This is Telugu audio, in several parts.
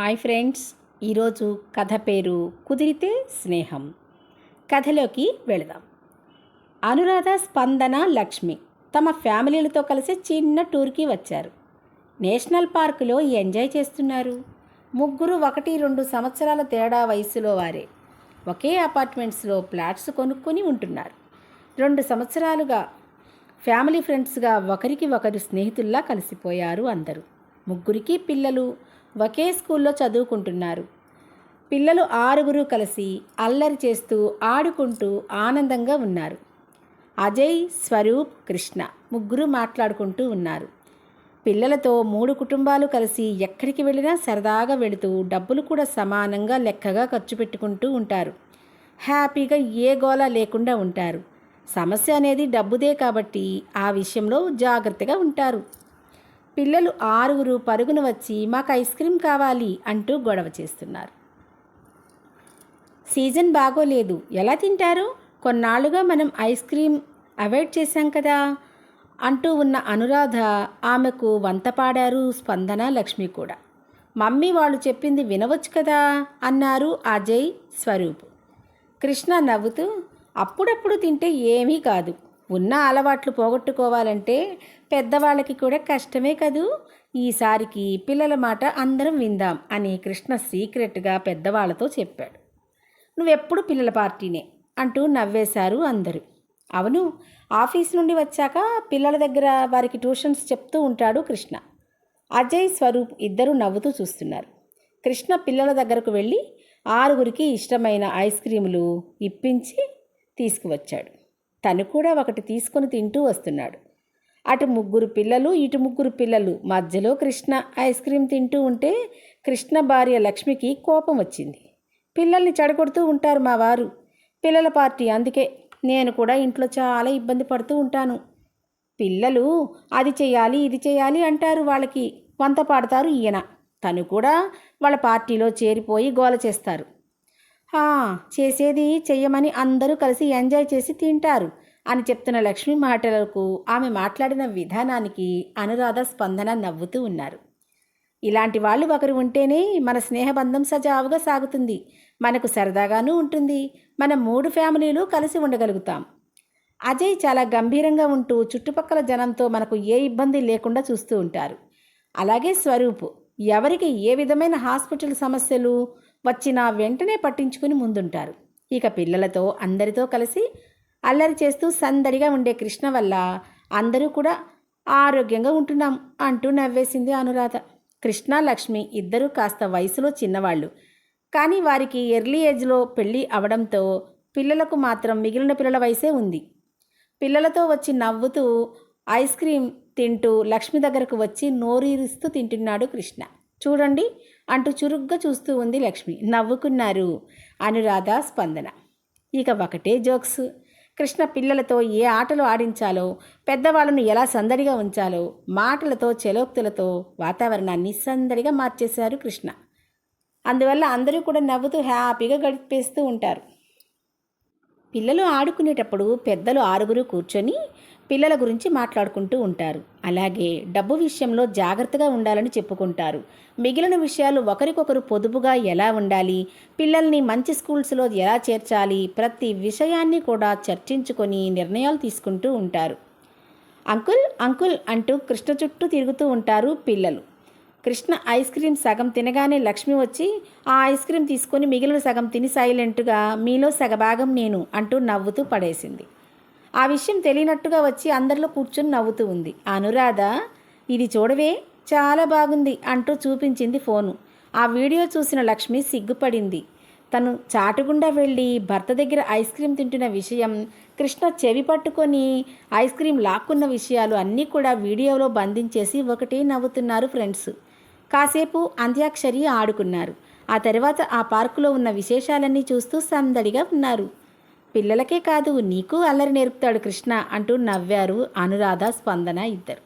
హాయ్ ఫ్రెండ్స్ ఈరోజు కథ పేరు కుదిరితే స్నేహం. కథలోకి వెళదాం. అనురాధ స్పందన లక్ష్మి తమ ఫ్యామిలీలతో కలిసి చిన్న టూర్కి వచ్చారు. నేషనల్ పార్కులో ఎంజాయ్ చేస్తున్నారు. ముగ్గురు ఒకటి రెండు సంవత్సరాల తేడా వయసులో వారే. ఒకే అపార్ట్మెంట్స్లో ఫ్లాట్స్ కొనుక్కొని ఉంటున్నారు. రెండు సంవత్సరాలుగా ఫ్యామిలీ ఫ్రెండ్స్గా ఒకరికి ఒకరు స్నేహితుల్లా కలిసిపోయారు అందరూ. ముగ్గురికి పిల్లలు ఒకే స్కూల్లో చదువుకుంటున్నారు. పిల్లలు ఆరుగురు కలిసి అల్లరి చేస్తూ ఆడుకుంటూ ఆనందంగా ఉన్నారు. అజయ్ స్వరూప్ కృష్ణ ముగ్గురు మాట్లాడుకుంటూ ఉన్నారు. పిల్లలతో మూడు కుటుంబాలు కలిసి ఎక్కడికి వెళ్ళినా సరదాగా వెళుతూ డబ్బులు కూడా సమానంగా లెక్కగా ఖర్చు పెట్టుకుంటూ ఉంటారు. హ్యాపీగా ఏ గోళ లేకుండా ఉంటారు. సమస్య అనేది డబ్బుదే కాబట్టి ఆ విషయంలో జాగ్రత్తగా ఉంటారు. పిల్లలు ఆరుగురు పరుగున వచ్చి మాకు ఐస్ క్రీమ్ కావాలి అంటూ గొడవ చేస్తున్నారు. సీజన్ బాగోలేదు. ఎలా తింటారు? కొన్నాళ్ళుగా మనం ఐస్ క్రీమ్ అవాయిడ్ చేశాం కదా! అంటూ ఉన్న అనురాధ ఆమెకు వంత పాడారు స్పందన లక్ష్మి కూడా. మమ్మీ వాళ్ళు చెప్పింది వినవచ్చు కదా! అన్నారు అజయ్ స్వరూప్. కృష్ణ నవ్వుతూ అప్పుడప్పుడు తింటే ఏమీ కాదు. ఉన్న అలవాట్లు పోగొట్టుకోవాలంటే పెద్దవాళ్ళకి కూడా కష్టమే కదూ. ఈసారికి పిల్లల మాట అందరం విందాం అని కృష్ణ సీక్రెట్గా పెద్దవాళ్ళతో చెప్పాడు. నువ్వెప్పుడు పిల్లల పార్టీనే? అంటూ నవ్వేశారు అందరూ. అవును ఆఫీస్ నుండి వచ్చాక పిల్లల దగ్గర వారికి ట్యూషన్స్ చెప్తూ ఉంటాడు కృష్ణ. అజయ్ స్వరూప్ ఇద్దరు నవ్వుతూ చూస్తున్నారు. కృష్ణ పిల్లల దగ్గరకు వెళ్ళి ఆరుగురికి ఇష్టమైన ఐస్ క్రీములు ఇప్పించి తీసుకువచ్చాడు. తను కూడా ఒకటి తీసుకొని తింటూ వస్తున్నాడు. అటు ముగ్గురు పిల్లలు ఇటు ముగ్గురు పిల్లలు. మధ్యలో కృష్ణ ఐస్ క్రీమ్ తింటూ ఉంటే కృష్ణ భార్య లక్ష్మికి కోపం వచ్చింది. పిల్లల్ని చెడగొడుతూ ఉంటారు మా వారు. పిల్లల పార్టీ అందుకే నేను కూడా ఇంట్లో చాలా ఇబ్బంది పడుతూ ఉంటాను. పిల్లలు అది చేయాలి ఇది చేయాలి అంటారు వాళ్ళకి. వంత పాడతారు ఈయన. తను కూడా వాళ్ళ పార్టీలో చేరిపోయి గోల చేస్తారు. చేసేది చెయ్యమని అందరూ కలిసి ఎంజాయ్ చేసి తింటారు అని చెప్తున్న లక్ష్మి మాటలకు ఆమె మాట్లాడిన విధానానికి అనురాధ స్పందన నవ్వుతూ ఉన్నారు. ఇలాంటి వాళ్ళు ఒకరు ఉంటేనే మన స్నేహబంధం సజావుగా సాగుతుంది. మనకు సరదాగానూ ఉంటుంది. మన మూడు ఫ్యామిలీలు కలిసి ఉండగలుగుతాం. అజయ్ చాలా గంభీరంగా ఉంటూ చుట్టుపక్కల జనంతో మనకు ఏ ఇబ్బంది లేకుండా చూస్తూ ఉంటారు. అలాగే స్వరూప్ ఎవరికి ఏ విధమైన హాస్పిటల్ సమస్యలు వచ్చినా వెంటనే పట్టించుకుని ముందుంటారు. ఇక పిల్లలతో అందరితో కలిసి అల్లరి చేస్తూ సందడిగా ఉండే కృష్ణ వల్ల అందరూ కూడా ఆరోగ్యంగా ఉంటున్నాం అంటూ నవ్వేసింది అనురాధ. కృష్ణ లక్ష్మి ఇద్దరూ కాస్త వయసులో చిన్నవాళ్ళు. కానీ వారికి ఎర్లీ ఏజ్లో పెళ్ళి అవడంతో పిల్లలకు మాత్రం మిగిలిన పిల్లల వయసే ఉంది. పిల్లలతో వచ్చి నవ్వుతూ ఐస్ క్రీమ్ తింటూ లక్ష్మి దగ్గరకు వచ్చి నోరీరుస్తూ తింటున్నాడు కృష్ణ. చూడండి అంటూ చురుగ్గా చూస్తూ ఉంది లక్ష్మి. నవ్వుకున్నారు. అనురాధ స్పందన. ఇక ఒకటే జోక్స్. కృష్ణ పిల్లలతో ఏ ఆటలు ఆడించాలో పెద్దవాళ్ళను ఎలా సందడిగా ఉంచాలో మాటలతో చెలోక్తులతో వాతావరణాన్ని సందడిగా మార్చేశారు కృష్ణ. అందువల్ల అందరూ కూడా నవ్వుతూ హ్యాపీగా గడిపేస్తూ ఉంటారు. పిల్లలు ఆడుకునేటప్పుడు పెద్దలు ఆరుగురు కూర్చొని పిల్లల గురించి మాట్లాడుకుంటూ ఉంటారు. అలాగే డబ్బు విషయంలో జాగ్రత్తగా ఉండాలని చెప్పుకుంటారు. మిగిలిన విషయాలు ఒకరికొకరు పొదుపుగా ఎలా ఉండాలి? పిల్లల్ని మంచి స్కూల్స్లో ఎలా చేర్చాలి? ప్రతి విషయాన్ని కూడా చర్చించుకొని నిర్ణయాలు తీసుకుంటూ ఉంటారు. అంకుల్ అంకుల్ అంటూ కృష్ణ చుట్టూ తిరుగుతూ ఉంటారు పిల్లలు. కృష్ణ ఐస్ క్రీమ్ సగం తినగానే లక్ష్మి వచ్చి ఆ ఐస్ క్రీమ్ తీసుకొని మిగిలిన సగం తిని సైలెంట్గా మీలో సగభాగం నేను అంటూ నవ్వుతూ పడేసింది. ఆ విషయం తెలియనట్టుగా వచ్చి అందరిలో కూర్చొని నవ్వుతూ ఉంది. అనురాధ ఇది చూడవే చాలా బాగుంది అంటూ చూపించింది ఫోను. ఆ వీడియో చూసిన లక్ష్మి సిగ్గుపడింది. తను చాటుగుండా వెళ్ళి భర్త దగ్గర ఐస్ క్రీమ్ తింటున్న విషయం కృష్ణ చెవి పట్టుకొని ఐస్ క్రీమ్ లాక్కున్న విషయాలు అన్నీ కూడా వీడియోలో బంధించేసి ఒకటే నవ్వుతున్నారు ఫ్రెండ్స్. కాసేపు అంత్యాక్షరి ఆడుకున్నారు. ఆ తర్వాత ఆ పార్కులో ఉన్న విశేషాలన్నీ చూస్తూ సందడిగా ఉన్నారు. పిల్లలకే కాదు నీకు అల్లరి నేర్పుతాడు కృష్ణ అంటూ నవ్వారు అనురాధ స్పందన ఇద్దరు.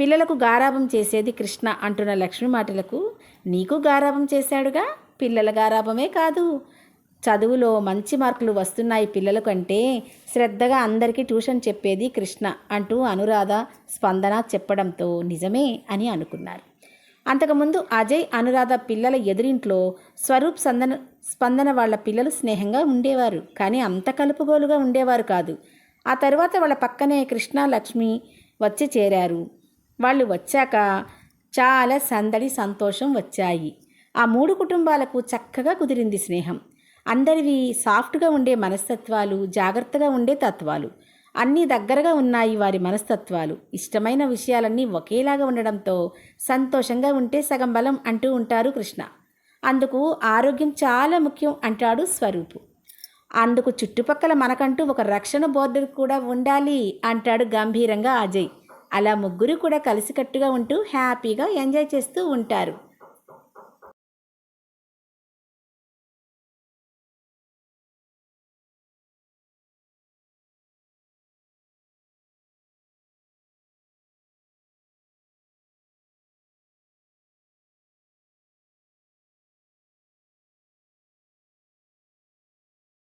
పిల్లలకు గారాభం చేసేది కృష్ణ అంటున్న లక్ష్మి మాటలకు నీకు గారాభం చేశాడుగా? పిల్లల గారాభమే కాదు. చదువులో మంచి మార్కులు వస్తున్నాయి పిల్లలకు అంటే శ్రద్ధగా అందరికీ ట్యూషన్ చెప్పేది కృష్ణ అంటూ అనురాధ స్పందన చెప్పడంతో నిజమే అని అనుకున్నారు. అంతకుముందు అజయ్ అనురాధ పిల్లల ఎదురింట్లో స్వరూప్ సందన స్పందన వాళ్ళ పిల్లలు స్నేహంగా ఉండేవారు. కానీ అంత కలుపుగోలుగా ఉండేవారు కాదు. ఆ తర్వాత వాళ్ళ పక్కనే కృష్ణ లక్ష్మి వచ్చి చేరారు. వాళ్ళు వచ్చాక చాలా సందడి సంతోషం వచ్చాయి. ఆ మూడు కుటుంబాలకు చక్కగా కుదిరింది స్నేహం. అందరివి సాఫ్ట్గా ఉండే మనస్తత్వాలు జాగ్రత్తగా ఉండే తత్వాలు. అన్నీ దగ్గరగా ఉన్నాయి వారి మనస్తత్వాలు. ఇష్టమైన విషయాలన్నీ ఒకేలాగా ఉండడంతో సంతోషంగా ఉంటే సగం బలం అంటూ ఉంటారు కృష్ణ. అందుకు ఆరోగ్యం చాలా ముఖ్యం అంటాడు స్వరూపు. అందుకు చుట్టుపక్కల మనకంటూ ఒక రక్షణ బోర్డర్ కూడా ఉండాలి అంటాడు గంభీరంగా అజయ్. అలా ముగ్గురు కూడా కలిసికట్టుగా ఉంటూ హ్యాపీగా ఎంజాయ్ చేస్తూ ఉంటారు.